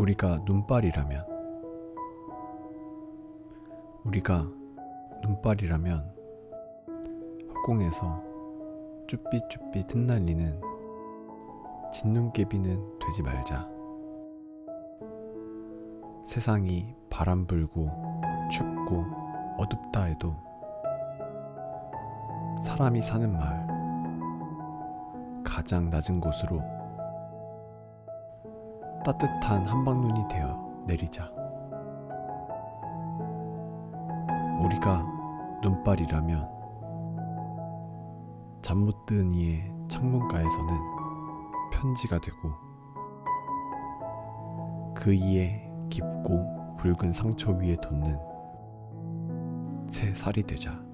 우리가 눈발이라면 우리가 눈발이라면 허공에서 쭈삣쭈삣 흩날리는 진눈깨비는 되지 말자. 세상이 바람 불고 춥고 어둡다 해도 사람이 사는 마을 가장 낮은 곳으로 따뜻한 한방눈이 되어 내리자. 우리가 눈발이라면 잠 못 든 이의 창문가에서는 편지가 되고 그 이의 깊고 붉은 상처 위에 돋는 새 살이 되자.